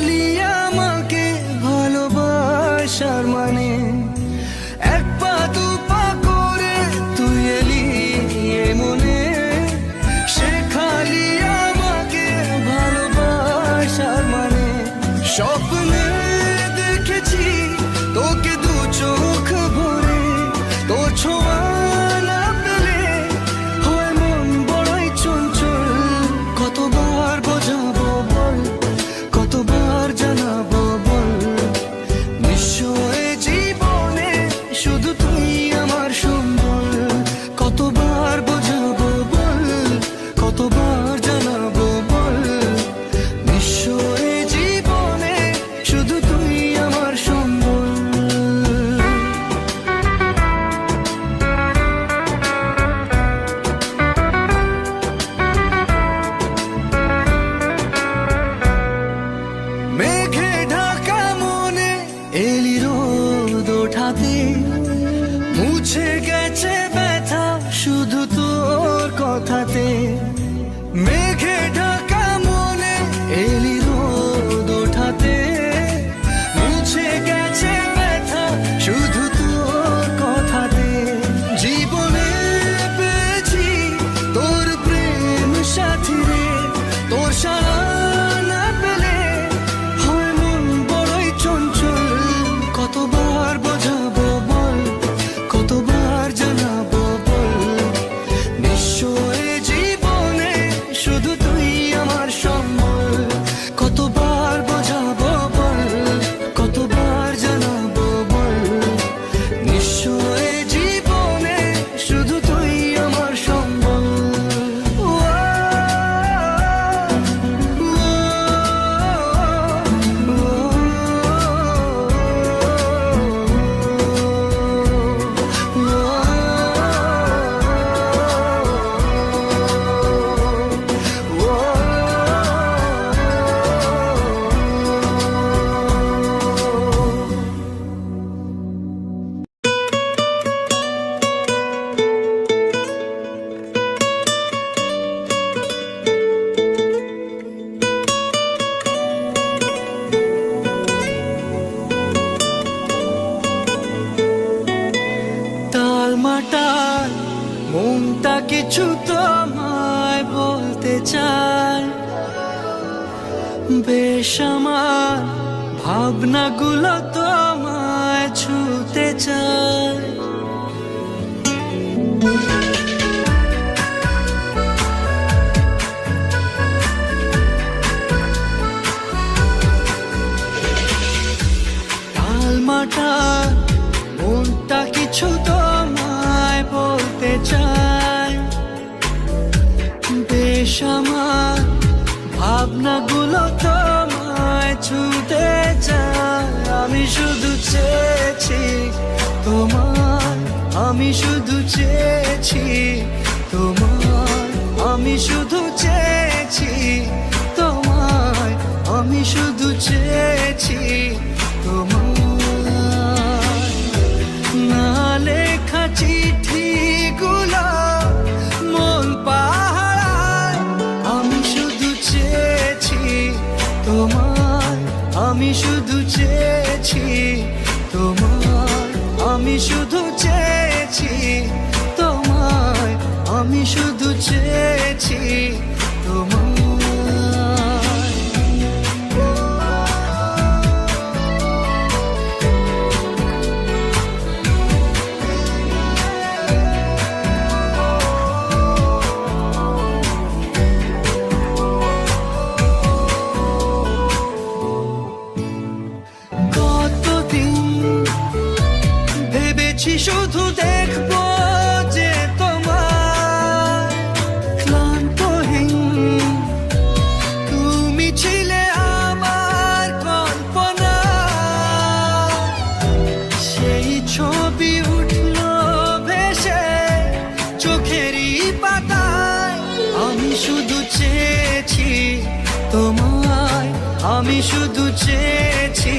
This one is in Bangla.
believe 즐겨 কাটার মনটা কিছু তোমায় বলতে চায়। বেশ আমার ভাবনাগুলো তোমায় ছুতে চায়। তাল আমার ভাবনাগুলো তোমায় ছুতে চায়। আমি শুধু চেয়েছি তোমার আমি শুধু চেয়েছি তোমার আমি শুধু চেয়েছি তোমায়, আমি শুধু চেয়ে শুধু চেয়েছি তোমায় আমি শুধু চেয়েছি